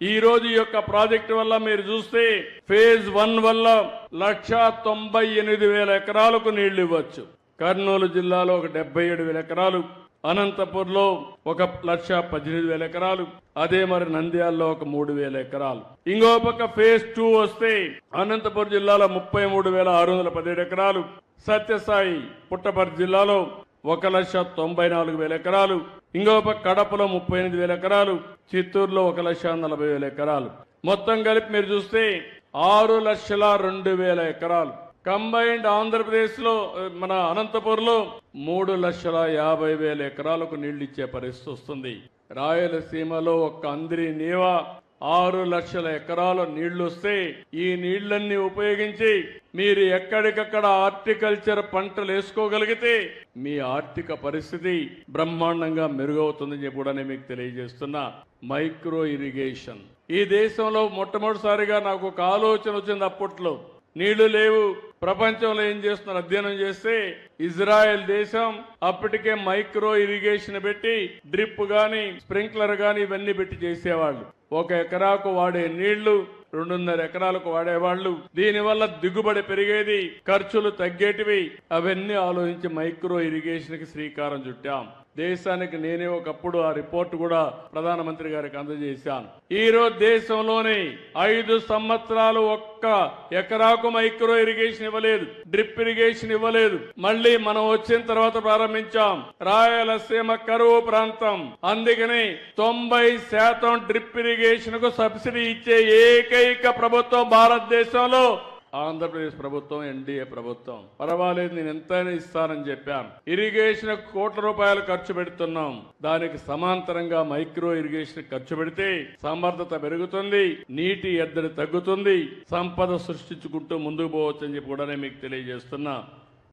ఈ రోజు యొక్క ప్రాజెక్టు వల్ల మీరు చూస్తే ఫేజ్ వన్ వల్ల లక్ష తొంభై ఎనిమిది వేల ఎకరాలకు నీళ్ళు ఇవ్వచ్చు. కర్నూలు జిల్లాలో ఒక డెబ్బై ఏడు వేల ఎకరాలు అనంతపూర్లో ఒక లక్ష పద్దెనిమిది వేల ఎకరాలు అదే మరి నంద్యాలలో ఒక మూడు వేల ఎకరాలు. ఇంకో పక్క ఫేజ్ టూ వస్తే అనంతపురం జిల్లాలో ముప్పై మూడు వేల ఆరు వందల పదిహేడు ఎకరాలు సత్యసాయి పుట్టపర్తి జిల్లాలో ఒక లక్ష తొంభై నాలుగు వేల ఎకరాలు ఇంకో పక్క కడపలో ముప్పై ఎనిమిది వేల ఎకరాలు చిత్తూరులో ఒక లక్ష నలభై వేల ఎకరాలు. మొత్తం కలిపి మీరు చూస్తే ఆరు లక్షల రెండు వేల ఎకరాలు. కంబైన్డ్ ఆంధ్రప్రదేశ్లో మన అనంతపూర్లో మూడు లక్షల యాభై వేల ఎకరాలకు నీళ్ళు ఇచ్చే పరిస్థితి వస్తుంది. రాయలసీమలో ఒక్క అందిరి నీవా ఆరు లక్షల ఎకరాల నీళ్ళు వస్తే ఈ నీళ్ళన్నీ ఉపయోగించి మీరు ఎక్కడికక్కడ హార్టికల్చర్ పంటలు వేసుకోగలిగితే మీ ఆర్థిక పరిస్థితి బ్రహ్మాండంగా మెరుగవుతుందని చెప్పి కూడా నేను మీకు తెలియజేస్తున్నా. మైక్రో ఇరిగేషన్ ఈ దేశంలో మొట్టమొదటిసారిగా నాకు ఒక ఆలోచన వచ్చింది అప్పట్లో. నీళ్ళు లేవు. ప్రపంచంలో ఏం చేస్తున్నారు? అధ్యయనం చేస్తే ఇజ్రాయెల్ దేశం అప్పటికే మైక్రో ఇరిగేషన్ పెట్టి డ్రిప్ గాని స్ప్రింక్లర్ గాని ఇవన్నీ పెట్టి చేసేవాళ్ళు. ఒక ఎకరాకు వాడే నీళ్ళు రెండున్నర ఎకరాలకు వాడేవాళ్ళు. దీనివల్ల దిగుబడి పెరిగేది ఖర్చులు తగ్గేటివి. అవన్నీ ఆలోచించి మైక్రో ఇరిగేషన్కి శ్రీకారం చుట్టాం. దేశానికి నేనే ఒకప్పుడు ఆ రిపోర్ట్ కూడా ప్రధానమంత్రి గారికి అందజేశాను. ఈరోజు దేశంలోని ఐదు సంవత్సరాలు ఒక్క ఎకరాకు మైక్రో ఇరిగేషన్ ఇవ్వలేదు డ్రిప్ ఇరిగేషన్ ఇవ్వలేదు. మళ్ళీ మనం వచ్చిన తర్వాత ప్రారంభించాం. రాయలసీమ కరువు ప్రాంతం. అందుకని తొంభై శాతం డ్రిప్ ఇరిగేషన్కు సబ్సిడీ ఇచ్చే ఏకైక ప్రభుత్వం భారతదేశంలో ఆంధ్రప్రదేశ్ ప్రభుత్వం ఎన్డీఏ ప్రభుత్వం. పర్వాలేదు నేను ఎంతైనా ఇస్తానని చెప్పాను ఇరిగేషన్ కోట్ల రూపాయలు ఖర్చు పెడుతున్నాం. దానికి సమాంతరంగా మైక్రో ఇరిగేషన్ ఖర్చు పెడితే సమర్థత పెరుగుతుంది నీటి ఎద్దడి తగ్గుతుంది సంపద సృష్టించుకుంటూ ముందుకు పోవచ్చు అని చెప్పి కూడా నేను మీకు తెలియజేస్తున్నా.